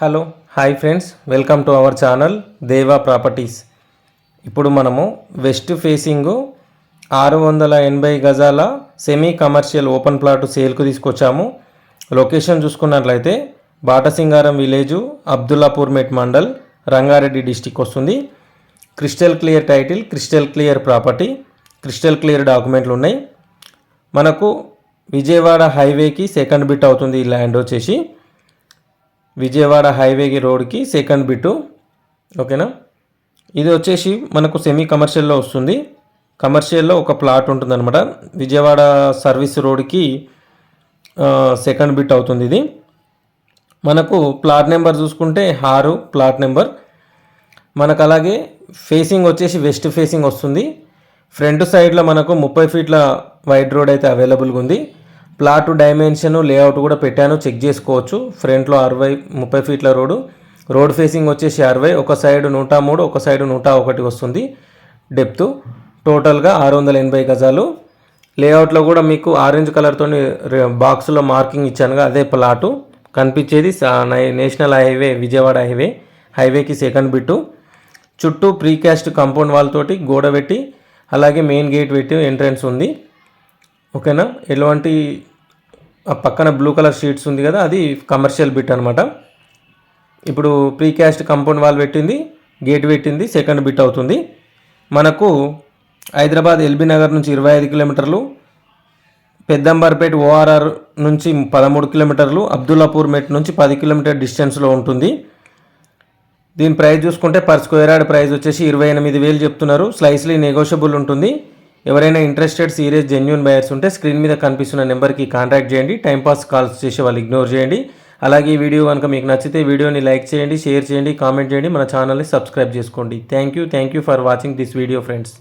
Hello hi friends. Welcome to our channel Deva properties. ఇప్పుడు మనము west facing ఆరు వందల ఎనభై గజాల సెమీ కమర్షియల్ ఓపెన్ ప్లాట్ సేల్కు తీసుకొచ్చాము. లొకేషన్ చూసుకున్నట్లయితే బాటసింగారం విలేజు అబ్దుల్లాపూర్ మెట్ మండల్ రంగారెడ్డి డిస్టిక్ వస్తుంది. Crystal clear title crystal clear property crystal clear డాక్యుమెంట్లు ఉన్నాయి. మనకు విజయవాడ హైవేకి సెకండ్ బిట్ అవుతుంది ఈ ల్యాండ్ వచ్చేసి. విజయవాడ హైవేకి రోడ్కి సెకండ్ బిట్టు ఓకేనా? ఇది వచ్చేసి మనకు సెమీ కమర్షియల్లో వస్తుంది. కమర్షియల్లో ఒక ప్లాట్ ఉంటుందన్నమాట. విజయవాడ సర్వీస్ రోడ్కి సెకండ్ బిట్ అవుతుంది ఇది. మనకు ప్లాట్ నెంబర్ చూసుకుంటే ఆరు ప్లాట్ నెంబర్ మనకు అలాగే ఫేసింగ్ వచ్చేసి వెస్ట్ ఫేసింగ్ వస్తుంది. ఫ్రంట్ సైడ్లో మనకు ముప్పై ఫీట్ల వైడ్ రోడ్ అయితే అవైలబుల్గా ఉంది. ప్లాట్ డైమెన్షన్ లేఅవుట్ కూడా పెట్టాను. చెక్ చేసుకోవచ్చు. ఫ్రంట్లో అరవై ముప్పై ఫీట్ల రోడ్డు. రోడ్ ఫేసింగ్ వచ్చేసి అరవై. ఒక సైడ్ నూట మూడు ఒక సైడ్ నూట ఒకటి వస్తుంది డెప్త్. టోటల్గా ఆరు వందల ఎనభై గజాలు. లేఅవుట్లో కూడా మీకు ఆరెంజ్ కలర్తో బాక్స్లో మార్కింగ్ ఇచ్చానుగా అదే ప్లాటు. కనిపించేది నేషనల్ హైవే విజయవాడ హైవే. హైవేకి సెకండ్ బిట్టు. చుట్టూ ప్రీకాస్ట్ కాంపౌండ్ వాల్ తోటి గోడ పెట్టి అలాగే మెయిన్ గేట్ పెట్టి ఎంట్రన్స్ ఉంది. ఓకేనా? ఎలాంటి పక్కన బ్లూ కలర్ షీట్స్ ఉంది కదా అది కమర్షియల్ బిట్ అనమాట ఇప్పుడు ప్రీ క్యాస్ట్ కంపౌండ్ వాల్ పెట్టింది గేట్ పెట్టింది సెకండ్ బిట్ అవుతుంది. మనకు హైదరాబాద్ ఎల్బీ నగర్ నుంచి ఇరవై ఐదు కిలోమీటర్లు పెద్దంబర్పేట ఓఆర్ఆర్ నుంచి పదమూడు కిలోమీటర్లు అబ్దుల్లాపూర్ మెట్ నుంచి పది కిలోమీటర్ డిస్టెన్స్లో ఉంటుంది. దీని ప్రైస్ చూసుకుంటే పర్ స్క్వేర్ యార్డ్ ప్రైస్ వచ్చేసి ఇరవై ఎనిమిది వేలు చెప్తున్నారు. స్లైస్లీ నెగోషియబుల్ ఉంటుంది. ఎవరైనా ఇంట్రెస్టెడ్ సీరియస్ జెన్యున్ బయర్స్ ఉంటే స్క్రీన్ మీద కనిపిస్తున్న నెంబర్కి కాంటాక్ట్ చేయండి. టైంపాస్ కాల్స్ చేసే వాళ్ళు ఇగ్నోర్ చేయండి. అలాగే ఈ వీడియో కనుక మీకు నచ్చితే వీడియోని లైక్ చేయండి షేర్ చేయండి కామెంట్ చేయండి. మన ఛానల్ని సబ్స్క్రైబ్ చేసుకోండి. Thank you thank you for watching this video friends